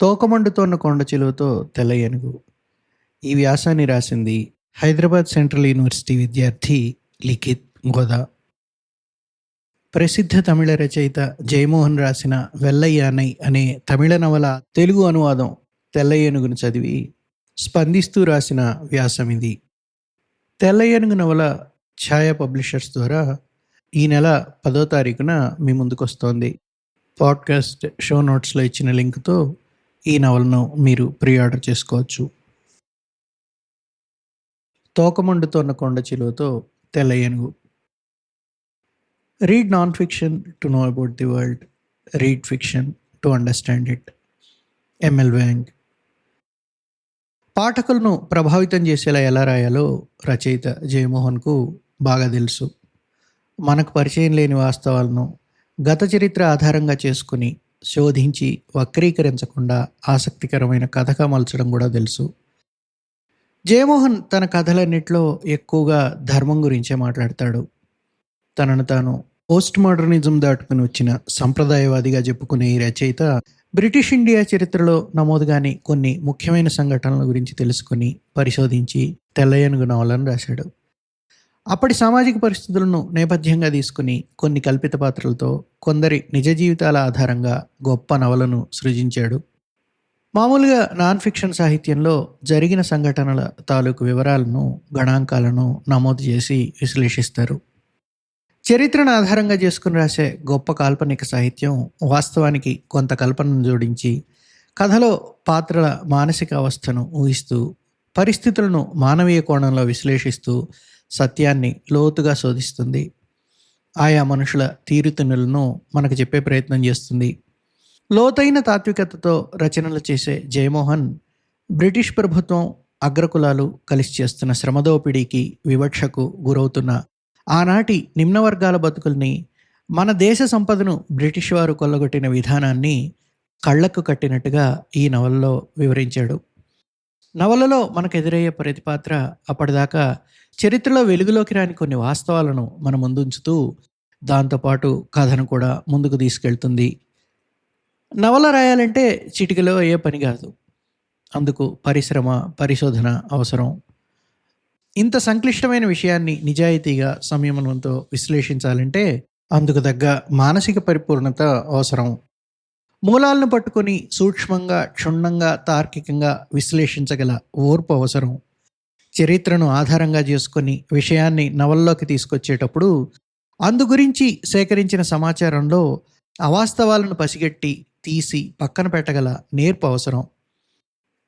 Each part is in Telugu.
తోకమండుతోన్న కొండ చిలువతో తెల్ల ఏనుగు. ఈ వ్యాసాన్ని రాసింది హైదరాబాద్ సెంట్రల్ యూనివర్సిటీ విద్యార్థి లిఖిత్ గోదా. ప్రసిద్ధ తమిళ రచయిత జయమోహన్ రాసిన వెల్లయ్యానై అనే తమిళ నవల తెలుగు అనువాదం తెల్ల ఏనుగును చదివి స్పందిస్తూ రాసిన వ్యాసం ఇది. తెల్ల ఏనుగు నవల ఛాయా పబ్లిషర్స్ ద్వారా ఈ నెల పదో తారీఖున మీ ముందుకు వస్తోంది పాడ్కాస్ట్ షో నోట్స్లో ఇచ్చిన లింక్తో ఈ నవలను మీరు ప్రీ ఆర్డర్ చేసుకోవచ్చు. తోకమండుతోన్న కొండ చిలువతో తెల్ల ఏనుగు read non fiction to know about the world read fiction to understand it ML వ్యాంగ్ పాఠకులను ప్రభావితం చేసేలా ఎలా రాయాలో రచయిత జయమోహన్కు బాగా తెలుసు. మనకు పరిచయం లేని వాస్తవాలను గత చరిత్ర ఆధారంగా చేసుకుని శోధించి వక్రీకరించకుండా ఆసక్తికరమైన కథగా మలచడం కూడా తెలుసు. జయమోహన్ తన కథలన్నింటిలో ఎక్కువగా ధర్మం గురించే మాట్లాడతాడు. తనను తాను పోస్ట్ మోడర్నిజం దాటుకుని వచ్చిన సంప్రదాయవాదిగా చెప్పుకునే ఈ రచయిత బ్రిటిష్ ఇండియా చరిత్రలో నమోదు కాని కొన్ని ముఖ్యమైన సంఘటనల గురించి తెలుసుకుని పరిశోధించి తెల్లయనుగు నవలను రాశాడు. అప్పటి సామాజిక పరిస్థితులను నేపథ్యంగా తీసుకుని కొన్ని కల్పిత పాత్రలతో కొందరి నిజ జీవితాల ఆధారంగా గొప్ప నవలను సృజించాడు. మామూలుగా నాన్ ఫిక్షన్ సాహిత్యంలో జరిగిన సంఘటనల తాలూకు వివరాలను గణాంకాలను నమోదు చేసి విశ్లేషిస్తారు. చరిత్రను ఆధారంగా చేసుకుని రాసే గొప్ప కాల్పనిక సాహిత్యం వాస్తవానికి కొంత కల్పనను జోడించి కథలో పాత్రల మానసిక అవస్థను ఊహిస్తూ పరిస్థితులను మానవీయ కోణంలో విశ్లేషిస్తూ సత్యాన్ని లోతుగా శోధిస్తుంది. ఆయా మనుషుల తీరుతెన్నులను మనకు చెప్పే ప్రయత్నం చేస్తుంది. లోతైన తాత్వికతతో రచనలు చేసే జయమోహన్ బ్రిటిష్ ప్రభుత్వం అగ్రకులాలు కలిసి చేస్తున్న శ్రమదోపిడీకి వివక్షకు గురవుతున్న ఆనాటి నిమ్న వర్గాల బతుకుల్ని మన దేశ సంపదను బ్రిటిష్ వారు కొల్లగొట్టిన విధానాన్ని కళ్ళకు కట్టినట్టుగా ఈ నవలలో వివరించాడు. నవలలో మనకు ఎదురయ్యే ప్రతిపాత్ర అప్పటిదాకా చరిత్రలో వెలుగులోకి రాని కొన్ని వాస్తవాలను మన ముందుంచుతూ దాంతోపాటు కథను కూడా ముందుకు తీసుకెళ్తుంది. నవల రాయాలంటే చిటికలో ఏ పని కాదు. అందుకు పరిశ్రమ పరిశోధన అవసరం. ఇంత సంక్లిష్టమైన విషయాన్ని నిజాయితీగా సంయమనంతో విశ్లేషించాలంటే అందుకు తగ్గ మానసిక పరిపూర్ణత అవసరం. మూలాలను పట్టుకొని సూక్ష్మంగా క్షుణ్ణంగా తార్కికంగా విశ్లేషించగల ఓర్పు అవసరం. చరిత్రను ఆధారంగా చేసుకొని విషయాన్ని నవల్లోకి తీసుకొచ్చేటప్పుడు అందు గురించి సేకరించిన సమాచారంలో అవాస్తవాలను పసిగట్టి తీసి పక్కన పెట్టగల నేర్పు అవసరం.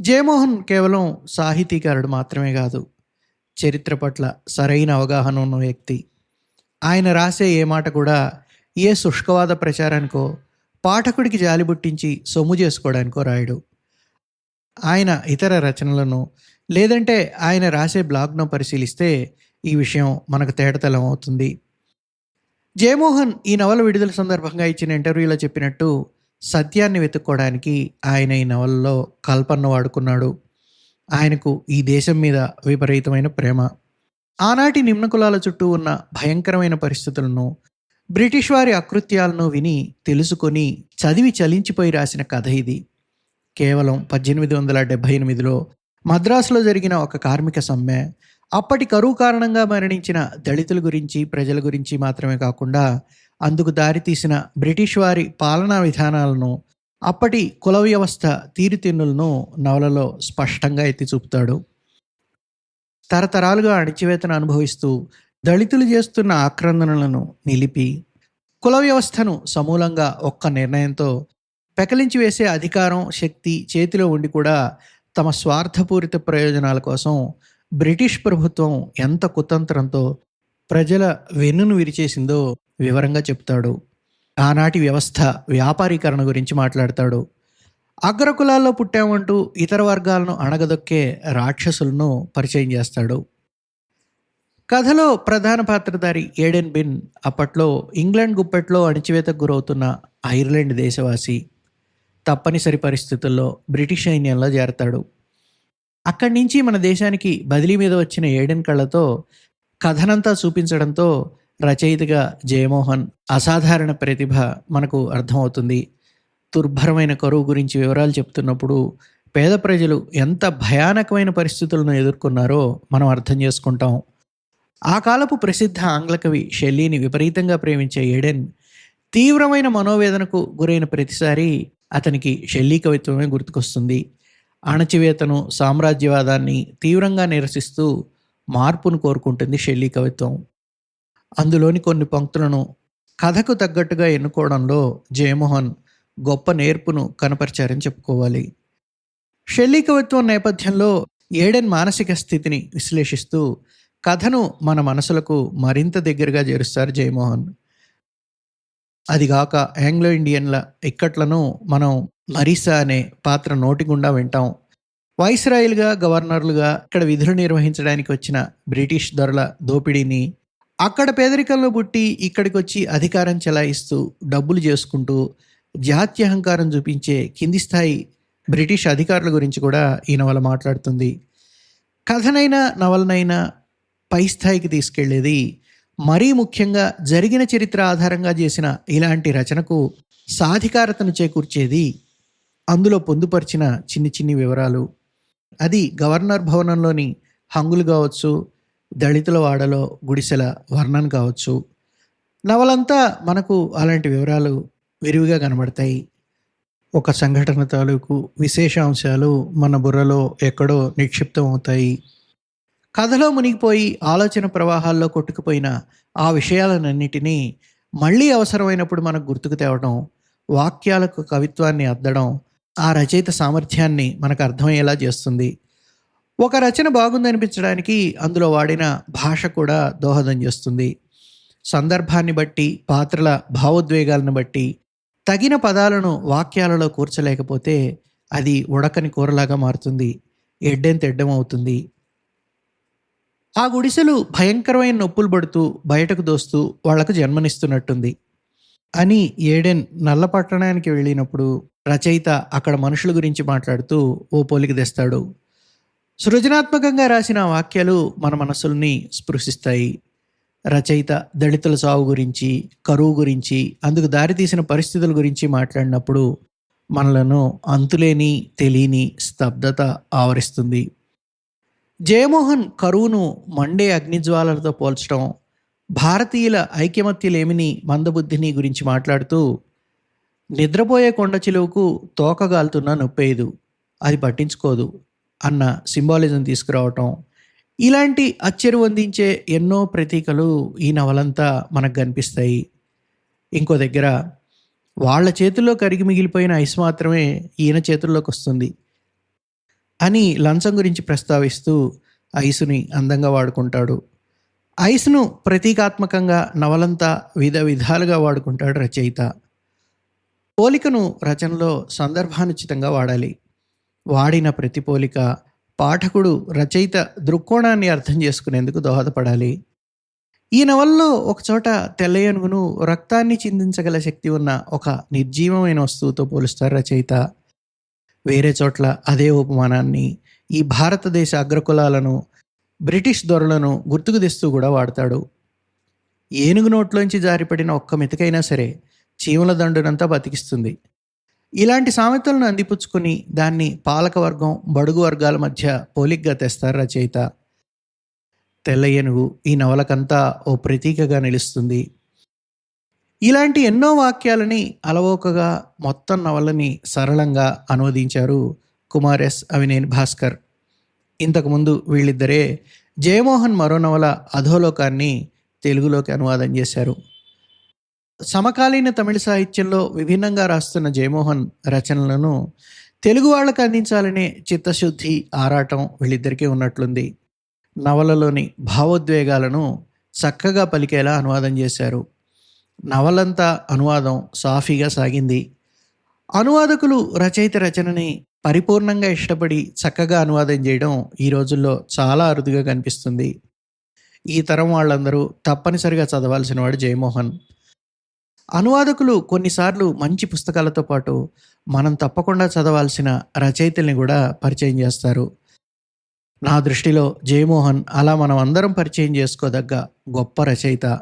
జయమోహన్ కేవలం సాహితీకారుడు మాత్రమే కాదు చరిత్ర పట్ల సరైన అవగాహన ఉన్న వ్యక్తి. ఆయన రాసే ఏ మాట కూడా ఏ శుష్కవాద ప్రచారానికో పాఠకుడికి జాలిబుట్టించి సొమ్ము చేసుకోవడానికో రాయడు. ఆయన ఇతర రచనలను లేదంటే ఆయన రాసే బ్లాగ్ను పరిశీలిస్తే ఈ విషయం మనకు తేటతలం అవుతుంది. జయమోహన్ ఈ నవల విడుదల సందర్భంగా ఇచ్చిన ఇంటర్వ్యూలో చెప్పినట్టు సత్యాన్ని వెతుక్కోవడానికి ఆయన ఈ నవలలో కల్పనను వాడుకున్నాడు. ఆయనకు ఈ దేశం మీద విపరీతమైన ప్రేమ. ఆనాటి నిమ్న కులాల చుట్టూ ఉన్న భయంకరమైన పరిస్థితులను బ్రిటిష్ వారి అకృత్యాలను విని తెలుసుకొని చదివి చలించిపోయి రాసిన కథ ఇది. కేవలం పద్దెనిమిది వందల డెబ్భై ఎనిమిదిలో మద్రాసులో జరిగిన ఒక కార్మిక సమ్మె అప్పటి కరువు కారణంగా మరణించిన దళితుల గురించి ప్రజల గురించి మాత్రమే కాకుండా అందుకు దారితీసిన బ్రిటిష్ వారి పాలనా విధానాలను అప్పటి కుల వ్యవస్థ తీరుతెన్నులను నవలలో స్పష్టంగా ఎత్తి చూపుతాడు. తరతరాలుగా అణిచివేతను అనుభవిస్తూ దళితులు చేస్తున్న ఆక్రందనలను నిలిపి కుల వ్యవస్థను సమూలంగా ఒక్క నిర్ణయంతో పెకలించి వేసే అధికారం శక్తి చేతిలో ఉండి కూడా తమ స్వార్థపూరిత ప్రయోజనాల కోసం బ్రిటిష్ ప్రభుత్వం ఎంత కుతంత్రంతో ప్రజల వెన్నును విరిచేసిందో వివరంగా చెప్తాడు. ఆనాటి వ్యవస్థ వ్యాపారీకరణ గురించి మాట్లాడతాడు. అగ్రకులాల్లో పుట్టామంటూ ఇతర వర్గాలను అణగదొక్కే రాక్షసులను పరిచయం చేస్తాడు. కథలో ప్రధాన పాత్రధారి ఏడెన్ బిన్ అప్పట్లో ఇంగ్లాండ్ గుప్పెట్లో అణిచివేతకు గురవుతున్న ఐర్లాండ్ దేశవాసి తప్పనిసరి పరిస్థితుల్లో బ్రిటిష్ సైన్యంలో చేరతాడు. అక్కడి నుంచి మన దేశానికి బదిలీ మీద వచ్చిన ఏడెన్ కళ్ళతో కథనంతా చూపించడంతో రచయితగా జయమోహన్ అసాధారణ ప్రతిభ మనకు అర్థమవుతుంది. దుర్భరమైన కరువు గురించి వివరాలు చెప్తున్నప్పుడు పేద ప్రజలు ఎంత భయానకమైన పరిస్థితులను ఎదుర్కొన్నారో మనం అర్థం చేసుకుంటాం. ఆ కాలపు ప్రసిద్ధ ఆంగ్ల కవి షెల్లీని విపరీతంగా ప్రేమించే ఏడెన్ తీవ్రమైన మనోవేదనకు గురైన ప్రతిసారి అతనికి షెల్లీ కవిత్వమే గుర్తుకొస్తుంది. అణచివేతను సామ్రాజ్యవాదాన్ని తీవ్రంగా నిరసిస్తూ మార్పును కోరుకుంటుంది షెల్లీ కవిత్వం. అందులోని కొన్ని పంక్తులను కథకు తగ్గట్టుగా ఎన్నుకోవడంలో జయమోహన్ గొప్ప నేర్పును కనపరిచారని చెప్పుకోవాలి. షెల్లీ కవిత్వం నేపథ్యంలో ఏడెన్ మానసిక స్థితిని విశ్లేషిస్తూ కథను మన మనసులకు మరింత దగ్గరగా చేరుస్తారు జయమోహన్. అదిగాక ఆంగ్లో ఇండియన్ల ఇక్కట్లను మనం మరీసా అనే పాత్ర నోటి గుండా వింటాం. వైస్రాయిల్గా గవర్నర్లుగా ఇక్కడ విధులు నిర్వహించడానికి వచ్చిన బ్రిటిష్ ధరల దోపిడీని అక్కడ పేదరికంలో పుట్టి ఇక్కడికి వచ్చి అధికారం చెలాయిస్తూ డబ్బులు చేసుకుంటూ జాత్యహంకారం చూపించే కింది స్థాయి బ్రిటిష్ అధికారుల గురించి కూడా ఈ నవల మాట్లాడుతుంది. కథనైనా నవలనైనా పై స్థాయికి తీసుకెళ్ళేది మరీ ముఖ్యంగా జరిగిన చరిత్ర ఆధారంగా చేసిన ఇలాంటి రచనకు సాధికారతను చేకూర్చేది. అందులో పొందుపరిచిన చిన్ని చిన్ని వివరాలు. అది గవర్నర్ భవనంలోని హంగులు కావచ్చు దళితుల వాడలో గుడిసెల వర్ణన కావచ్చు. నవలంతా మనకు అలాంటి వివరాలు విరివిగా కనబడతాయి. ఒక సంఘటన తాలూకు విశేషాంశాలు మన బుర్రలో ఎక్కడో నిక్షిప్తం అవుతాయి కథలో మునిగిపోయి ఆలోచన ప్రవాహాల్లో కొట్టుకుపోయిన ఆ విషయాలన్నిటినీ మళ్ళీ అవసరమైనప్పుడు మనకు గుర్తుకు తేవడం వాక్యాలకు కవిత్వాన్ని అద్దడం ఆ రచయిత సామర్థ్యాన్ని మనకు అర్థమయ్యేలా చేస్తుంది. ఒక రచన బాగుందనిపించడానికి అందులో వాడిన భాష కూడా దోహదం చేస్తుంది. సందర్భాన్ని బట్టి పాత్రల భావోద్వేగాలను బట్టి తగిన పదాలను వాక్యాలలో కూర్చలేకపోతే అది ఉడకని కూరలాగా మారుతుంది ఎడ్డెంతెడ్డం అవుతుంది. ఆ గుడిసెలు భయంకరమైన నొప్పులు పడుతూ బయటకు దోస్తూ వాళ్ళకు జన్మనిస్తున్నట్టుంది. అని ఏడెన్ నల్ల పట్టణానికి వెళ్ళినప్పుడు రచయిత అక్కడ మనుషుల గురించి మాట్లాడుతూ ఓ పోలిక తెస్తాడు. సృజనాత్మకంగా రాసిన వాక్యాలు మన మనసుల్ని స్పృశిస్తాయి. రచయిత దళితుల సాగు గురించి కరువు గురించి అందుకు దారితీసిన పరిస్థితుల గురించి మాట్లాడినప్పుడు మనలను అంతులేని తెలియని స్తబ్దత ఆవరిస్తుంది. జయమోహన్ కరువును మండే అగ్నిజ్వాలలతో పోల్చడం భారతీయుల ఐకమత్యలేమిని మందబుద్ధిని గురించి మాట్లాడుతూ నిద్రపోయే కొండ చిలువకు తోకగాలుతున్న నొప్పేదు అది పట్టించుకోదు అన్న సింబాలిజం తీసుకురావటం. ఇలాంటి అచ్చెరు అందించే ఎన్నో ప్రతీకలు ఈ నవలంతా మనకు కనిపిస్తాయి. ఇంకో దగ్గర వాళ్ళ చేతుల్లో కరిగి మిగిలిపోయిన ఐస్ మాత్రమే ఈయన చేతుల్లోకి వస్తుంది. అని లంచం గురించి ప్రస్తావిస్తూ ఐసుని అందంగా వాడుకుంటాడు. ఐస్ను ప్రతీకాత్మకంగా నవలంతా విధ విధాలుగా వాడుకుంటాడు రచయిత. పోలికను రచనలో సందర్భానుచితంగా వాడాలి. వాడిన ప్రతి పోలిక పాఠకుడు రచయిత దృక్కోణాన్ని అర్థం చేసుకునేందుకు దోహదపడాలి. ఈ నవల్లో ఒకచోట తెల్ల ఏనుగును రక్తాన్ని చిందించగల శక్తి ఉన్న ఒక నిర్జీవమైన వస్తువుతో పోలుస్తారు రచయిత. వేరే చోట్ల అదే ఉపమానాన్ని ఈ భారతదేశ అగ్రకులాలను బ్రిటిష్ దొరలను గుర్తుకు తెస్తూ కూడా వాడతాడు. ఏనుగు నోట్లోంచి జారిపడిన ఒక్క మెతుకైనా సరే చీమల దండునంతా బతికిస్తుంది. ఇలాంటి సామెతలను అందిపుచ్చుకొని దాన్ని పాలకవర్గం బడుగు వర్గాల మధ్య పోలిగ్గా తెస్తారు రచయిత. తెల్ల ఏనుగు ఈ నవలకంతా ఓ ప్రతీకగా నిలుస్తుంది. ఇలాంటి ఎన్నో వాక్యాలని అలవోకగా మొత్తం నవలని సరళంగా అనువదించారు కుమార్ ఎస్ అవినేని భాస్కర్. ఇంతకుముందు వీళ్ళిద్దరే జయమోహన్ మరో నవల అధోలోకాన్ని తెలుగులోకి అనువాదం చేశారు. సమకాలీన తమిళ సాహిత్యంలో విభిన్నంగా రాస్తున్న జయమోహన్ రచనలను తెలుగు వాళ్ళకు అందించాలనే చిత్తశుద్ధి ఆరాటం వీళ్ళిద్దరికీ ఉన్నట్లుంది. నవలలోని భావోద్వేగాలను చక్కగా పలికేలా అనువాదం చేశారు. నవలంతా అనువాదం సాఫీగా సాగింది. అనువాదకులు రచయిత రచనని పరిపూర్ణంగా ఇష్టపడి చక్కగా అనువాదం చేయడం ఈ రోజుల్లో చాలా అరుదుగా కనిపిస్తుంది. ఈ తరం వాళ్ళందరూ తప్పనిసరిగా చదవాల్సిన వాడు జయమోహన్. అనువాదకులు కొన్నిసార్లు మంచి పుస్తకాలతో పాటు మనం తప్పకుండా చదవాల్సిన రచయితల్ని కూడా పరిచయం చేస్తారు. నా దృష్టిలో జయమోహన్ అలా మనం అందరం పరిచయం చేసుకోదగ్గ గొప్ప రచయిత.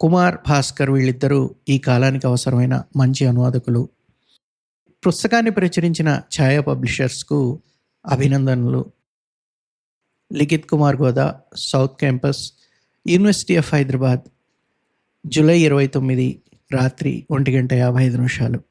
కుమార్ భాస్కర్ వీళ్ళిద్దరూ ఈ కాలానికి అవసరమైన మంచి అనువాదకులు. పుస్తకాన్ని ప్రచురించిన ఛాయా పబ్లిషర్స్కు అభినందనలు. Likhith Kumar Goda south campus university of Hyderabad July ఇరవై తొమ్మిది రాత్రి ఒంటి గంట యాభై ఐదు నిమిషాలు.